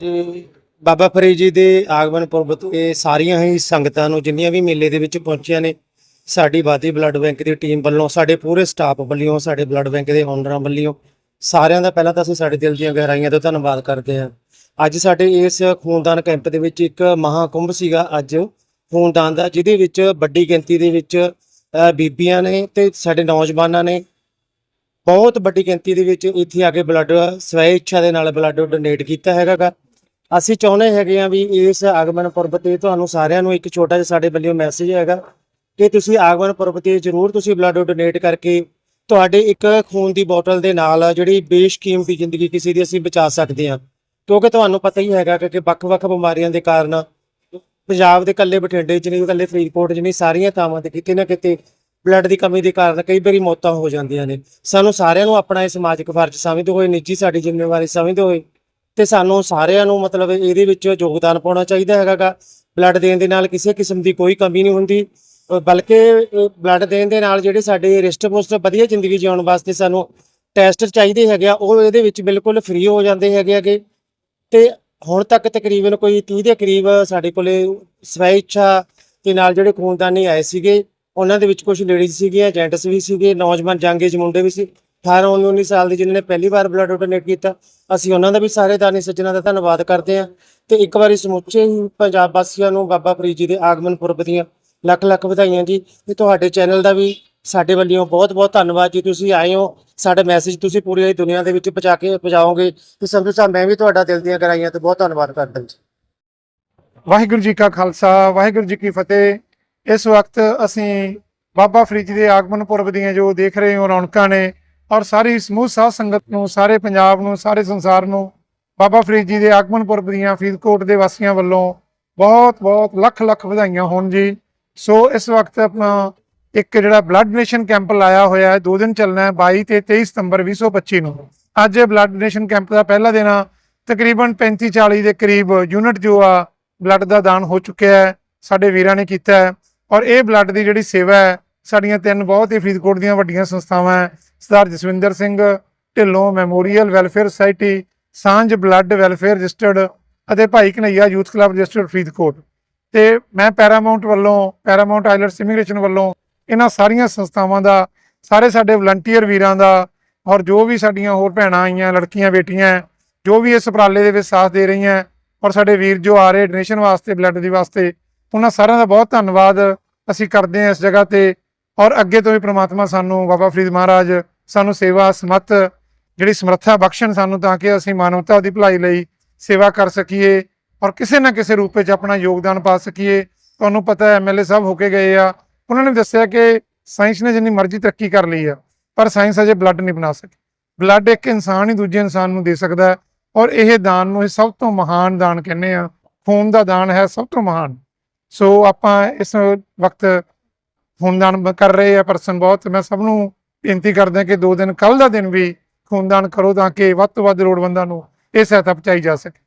ਤੇ ਬਾਬਾ ਫਰੀਦ ਜੀ ਦੇ ਆਗਮਨ ਪੁਰਬ ਤੋਂ ਇਹ ਸਾਰੀਆਂ ਹੀ ਸੰਗਤਾਂ ਨੂੰ, ਜਿੰਨੀਆਂ ਵੀ ਮੇਲੇ ਦੇ ਵਿੱਚ ਪਹੁੰਚੀਆਂ ਨੇ, ਸਾਡੀ ਬਾਦੀ ਬਲੱਡ ਬੈਂਕ ਦੀ ਟੀਮ ਵੱਲੋਂ, ਸਾਡੇ ਪੂਰੇ ਸਟਾਫ ਵੱਲੋਂ, ਸਾਡੇ ਬਲੱਡ ਬੈਂਕ ਦੇ ਓਨਰਾਂ ਵੱਲੋਂ, ਸਾਰਿਆਂ ਦਾ ਪਹਿਲਾਂ ਤਾਂ ਅਸੀਂ ਸਾਡੇ ਦਿਲ ਦੀਆਂ ਗਹਿਰਾਈਆਂ ਤੋਂ ਧੰਨਵਾਦ ਕਰਦੇ ਹਾਂ। ਅੱਜ ਸਾਡੇ ਇਸ ਖੂਨਦਾਨ ਕੈਂਪ ਦੇ ਵਿੱਚ ਇੱਕ ਮਹਾਕੁੰਭ ਸੀਗਾ ਅੱਜ, ਖੂਨਦਾਨ ਦਾ, ਜਿਹਦੇ ਵਿੱਚ ਵੱਡੀ ਗਿਣਤੀ ਦੇ ਵਿੱਚ ਬੀਬੀਆਂ ਨੇ ਤੇ ਸਾਡੇ ਨੌਜਵਾਨਾਂ ਨੇ, ਬਹੁਤ ਵੱਡੀ ਗਿਣਤੀ ਦੇ ਵਿੱਚ ਇੱਥੇ ਆ ਕੇ ਬਲੱਡ, ਸਵੈ ਇੱਛਾ ਦੇ ਨਾਲ ਬਲੱਡ ਡੋਨੇਟ ਕੀਤਾ ਹੈਗਾ ਗਾ। ਅਸੀਂ ਚਾਹੁੰਦੇ ਹੈਗੇ ਆ ਵੀ ਇਸ ਆਗਮਨ ਪੁਰਬ ਤੇ ਤੁਹਾਨੂੰ ਸਾਰਿਆਂ ਨੂੰ ਇੱਕ ਛੋਟਾ ਜਿਹਾ ਸਾਡੇ ਵੱਲੋਂ ਮੈਸੇਜ ਹੈਗਾ ਕਿ ਤੁਸੀਂ ਆਗਮਨ ਪੁਰਬ ਤੇ ਜ਼ਰੂਰ ਤੁਸੀਂ ਬਲੱਡ ਡੋਨੇਟ ਕਰਕੇ ਤੁਹਾਡੇ ਇੱਕ ਖੂਨ ਦੀ ਬੋਤਲ ਦੇ ਨਾਲ ਜਿਹੜੀ ਬੇਸ਼ਕੀਮਤੀ ਜ਼ਿੰਦਗੀ ਕਿਸੇ ਦੀ ਅਸੀਂ ਬਚਾ ਸਕਦੇ ਹਾਂ। ਕਿਉਂਕਿ ਤੁਹਾਨੂੰ ਪਤਾ ਹੀ ਹੈਗਾ ਕਿ ਵੱਖ-ਵੱਖ ਬਿਮਾਰੀਆਂ ਦੇ ਕਾਰਨ ਪੰਜਾਬ ਦੇ ਇਕੱਲੇ ਬਠਿੰਡੇ 'ਚ ਨਹੀਂ, ਇਕੱਲੇ ਫਰੀਦਕੋਟ 'ਚ ਨਹੀਂ, ਸਾਰੀਆਂ ਥਾਵਾਂ ਤੇ ਕਿਤੇ ਨਾ ਕਿਤੇ ਬਲੱਡ ਦੀ ਕਮੀ ਦੇ ਕਾਰਨ ਕਈ ਵਾਰੀ ਮੌਤਾਂ ਹੋ ਜਾਂਦੀਆਂ ਨੇ। ਸਾਨੂੰ ਸਾਰਿਆਂ ਨੂੰ ਆਪਣਾ ਇਹ ਸਮਾਜਿਕ ਫਰਜ਼ ਸਮਝਦੇ ਹੋਏ, ਨਿੱਜੀ ਸਾਡੀ ਜ਼ਿੰਮੇਵਾਰੀ ਸਮਝਦੇ ਹੋਏ ਤੇ ਸਾਨੂੰ ਸਾਰਿਆਂ ਨੂੰ ਮਤਲਬ ਇਹਦੇ ਵਿੱਚ ਯੋਗਦਾਨ ਪਾਉਣਾ ਚਾਹੀਦਾ ਹੈਗਾਗਾ। ਬਲੱਡ ਦੇਣ ਦੇ ਨਾਲ ਕਿਸੇ ਕਿਸਮ ਦੀ ਕੋਈ ਕਮੀ ਨਹੀਂ ਹੁੰਦੀ। ਬਲਕਿ ਬਲੱਡ ਦੇਣ ਦੇ ਨਾਲ ਜਿਹੜੇ ਸਾਡੇ ਰਿਸ਼ਟ ਪੁਸ਼ਟ ਵਧੀਆ ਜ਼ਿੰਦਗੀ ਜਿਉਣ ਵਾਸਤੇ ਸਾਨੂੰ ਟੈਸਟ ਚਾਹੀਦੇ ਹੈਗੇ ਆ, ਉਹ ਇਹਦੇ ਵਿੱਚ ਬਿਲਕੁਲ ਫ੍ਰੀ ਹੋ ਜਾਂਦੇ ਹੈਗੇ ਆਗੇ ਤੇ ਹੁਣ ਤੱਕ ਤਕਰੀਬਨ ਕੋਈ 30 ਦੇ ਕਰੀਬ ਸਾਡੇ ਕੋਲੇ ਸਵੈ ਇੱਛਾ ਦੇ ਨਾਲ ਜਿਹੜੇ ਖੂਨਦਾਨੀ ਆਏ ਸੀਗੇ, ਉਹਨਾਂ ਦੇ ਵਿੱਚ ਕੁਝ ਲੇਡੀਜ਼ ਸੀਗੀਆਂ ਜੈਂਟਸ ਵੀ ਸੀਗੇ, ਨੌਜਵਾਨ ਜੰਗੇਜ ਮੁੰਡੇ ਵੀ ਸੀ। 18 19 ਸਾਲ ਦੇ ਜਿਨ੍ਹਾਂ ਨੇ ਪਹਿਲੀ ਵਾਰ ਬਲੱਡ ਡੋਨੇਟ ਕੀਤਾ, ਅਸੀਂ ਉਹਨਾਂ ਦਾ ਵੀ ਸਾਰੇ ਦਾਨੀ ਸੱਜਣਾ ਦਾ ਧੰਨਵਾਦ ਕਰਦੇ ਹਾਂ। ਤੇ ਇੱਕ ਵਾਰੀ ਸਮੁੱਚੇ ਹੀ ਪੰਜਾਬ ਵਾਸੀਆਂ ਨੂੰ ਬਾਬਾ ਫਰੀਦ ਜੀ ਦੇ ਆਗਮਨ ਪੁਰਬ ਦੀਆਂ ਲੱਖ ਲੱਖ ਵਧਾਈਆਂ ਜੀ। ਤੇ ਤੁਹਾਡੇ ਚੈਨਲ ਦਾ ਵੀ ਸਾਡੇ ਵੱਲੋਂ ਬਹੁਤ ਬਹੁਤ ਧੰਨਵਾਦ ਜੀ। ਤੁਸੀਂ ਆਏ ਹੋ, ਸਾਡਾ ਮੈਸੇਜ ਤੁਸੀਂ ਪੂਰੀ ਦੁਨੀਆ ਦੇ ਵਿੱਚ ਪਹੁੰਚਾ ਕੇ ਪਹੁੰਚਾਓਗੇ। ਤੇ ਸੰਧੂ ਸਾਹਿਬ, ਮੈਂ ਵੀ ਤੁਹਾਡਾ ਦਿਲ ਦੀਆਂ ਗਰਾਈਆਂ ਤੇ ਬਹੁਤ ਧੰਨਵਾਦ ਕਰਦਾ ਜੀ। ਵਾਹਿਗੁਰੂ ਜੀ ਕਾ ਖਾਲਸਾ, ਵਾਹਿਗੁਰੂ ਜੀ ਕੀ ਫਤਿਹ। ਇਸ ਵਕਤ ਅਸੀਂ ਬਾਬਾ ਫਰੀਦ ਜੀ ਦੇ ਆਗਮਨ ਪੁਰਬ ਦੀਆਂ ਜੋ ਦੇਖ ਰਹੇ ਹੋ, ਰੌਣਕਾਂ ਨੇ ਔਰ ਸਾਰੀ ਸਮੂਹ ਸਾਧ ਸੰਗਤ ਨੂੰ, ਸਾਰੇ ਪੰਜਾਬ ਨੂੰ, ਸਾਰੇ ਸੰਸਾਰ ਨੂੰ, ਬਾਬਾ ਫਰੀਦ ਜੀ ਦੇ ਆਗਮਨ ਪੁਰਬ ਦੀਆਂ ਫਰੀਦਕੋਟ ਦੇ ਵਾਸੀਆਂ ਵੱਲੋਂ ਬਹੁਤ ਬਹੁਤ ਲੱਖ ਲੱਖ ਵਧਾਈਆਂ ਹੋਣ ਜੀ। ਸੋ ਇਸ ਵਕਤ ਆਪਣਾ ਇੱਕ ਜਿਹੜਾ ਬਲੱਡ ਡੋਨੇਸ਼ਨ ਕੈਂਪ ਲਾਇਆ ਹੋਇਆ ਹੈ, ਦੋ ਦਿਨ ਚੱਲਣਾ ਹੈ 22 ਤੇ 23 ਸਤੰਬਰ 2025 ਨੂੰ। ਅੱਜ ਬਲੱਡ ਡੋਨੇਸ਼ਨ ਕੈਂਪ ਦਾ ਪਹਿਲਾ ਦਿਨ ਆ। ਤਕਰੀਬਨ 35 40 ਦੇ ਕਰੀਬ ਯੂਨਿਟ ਜੋ ਆ ਬਲੱਡ ਦਾ ਦਾਨ ਹੋ ਚੁੱਕਿਆ ਹੈ, ਸਾਡੇ ਵੀਰਾਂ ਨੇ ਕੀਤਾ ਹੈ। ਔਰ ਇਹ ਬਲੱਡ ਦੀ ਜਿਹੜੀ ਸੇਵਾ ਹੈ ਸਾਡੀਆਂ ਤਿੰਨ ਬਹੁਤ ਹੀ ਫਰੀਦਕੋਟ ਦੀਆਂ ਵੱਡੀਆਂ ਸੰਸਥਾਵਾਂ ਹੈ। Sardar Jaswinder Singh, Dhillon memorial welfare society, Sanjh blood welfare registered ਅਤੇ Bhai Kanaiya youth club registered Faridkot. ਤੇ ਮੈਂ ਪੈਰਾਮਾਉਂਟ ਵੱਲੋਂ ਪੈਰਾਮਾਉਂਟ ਆਈਲਟਸ ਇਮੀਗ੍ਰੇਸ਼ਨ ਵੱਲੋਂ ਇਹਨਾਂ ਸਾਰੀਆਂ ਸੰਸਥਾਵਾਂ ਦਾ, ਸਾਰੇ ਸਾਡੇ ਵਲੰਟੀਅਰ ਵੀਰਾਂ ਦਾ ਔਰ ਜੋ ਵੀ ਸਾਡੀਆਂ ਹੋਰ ਭੈਣਾਂ ਆਈਆਂ, ਲੜਕੀਆਂ, ਬੇਟੀਆਂ, ਜੋ ਵੀ ਇਸ ਉਪਰਾਲੇ ਦੇ ਵਿੱਚ ਸਾਥ ਦੇ ਰਹੀਆਂ ਔਰ ਸਾਡੇ ਵੀਰ ਜੋ ਆ ਰਹੇ ਡੋਨੇਸ਼ਨ ਵਾਸਤੇ ਬਲੱਡ ਦੀ ਵਾਸਤੇ, ਉਹਨਾਂ ਸਾਰਿਆਂ ਦਾ ਬਹੁਤ ਧੰਨਵਾਦ ਅਸੀਂ ਕਰਦੇ ਹਾਂ ਇਸ ਜਗ੍ਹਾ ਤੇ। ਔਰ ਅੱਗੇ ਤੋਂ ਵੀ ਪ੍ਰਮਾਤਮਾ ਸਾਨੂੰ ਬਾਬਾ ਫਰੀਦ ਮਹਾਰਾਜ ਸਾਨੂੰ ਸੇਵਾ ਸਮਤ, ਜਿਹੜੀ ਸਮਰੱਥਾ ਬਖਸ਼ਣ ਸਾਨੂੰ ਤਾਂ ਕਿ ਅਸੀਂ ਮਾਨਵਤਾ ਦੀ ਭਲਾਈ ਲਈ ਸੇਵਾ ਕਰ ਸਕੀਏ ਔਰ ਕਿਸੇ ਨਾ ਕਿਸੇ ਰੂਪ ਵਿੱਚ ਆਪਣਾ ਯੋਗਦਾਨ ਪਾ ਸਕੀਏ। ਤੁਹਾਨੂੰ ਪਤਾ ਹੈ ਐਮਐਲਏ ਸਾਹਿਬ ਹੋ ਕੇ ਗਏ ਆ। ਉਹਨਾਂ ਨੇ ਦੱਸਿਆ ਕਿ ਸਾਇੰਸ ਨੇ ਜਿੰਨੀ ਮਰਜ਼ੀ ਤਰੱਕੀ ਕਰ ਲਈ ਆ, ਪਰ ਸਾਇੰਸ ਅਜੇ ਬਲੱਡ ਨਹੀਂ ਬਣਾ ਸਕੀ। ਬਲੱਡ ਇੱਕ ਇਨਸਾਨ ਹੀ ਦੂਜੇ ਇਨਸਾਨ ਨੂੰ ਦੇ ਸਕਦਾ ਔਰ ਇਹ ਦਾਨ ਨੂੰ ਇਹ ਸਭ ਤੋਂ ਮਹਾਨ ਦਾਨ ਕਹਿੰਦੇ ਆ। ਖੂਨ ਦਾ ਦਾਨ ਹੈ ਸਭ ਤੋਂ ਮਹਾਨ। ਸੋ ਆਪਾਂ ਇਸ ਵਕਤ ਖੂਨਦਾਨ ਕਰ ਰਹੇ ਆ ਪਰਸਨ ਬਹੁਤ। ਮੈਂ ਸਭ ਨੂੰ ਬੇਨਤੀ ਕਰਦਾ ਕਿ ਦੋ ਦਿਨ ਕੱਲ ਦਾ ਦਿਨ ਵੀ ਖੂਨਦਾਨ ਕਰੋ ਤਾਂ ਕਿ ਵੱਧ ਤੋਂ ਵੱਧ ਲੋੜਵੰਦਾਂ ਨੂੰ ਇਹ ਸਹਾਇਤਾ ਪਹੁੰਚਾਈ ਜਾ ਸਕੇ।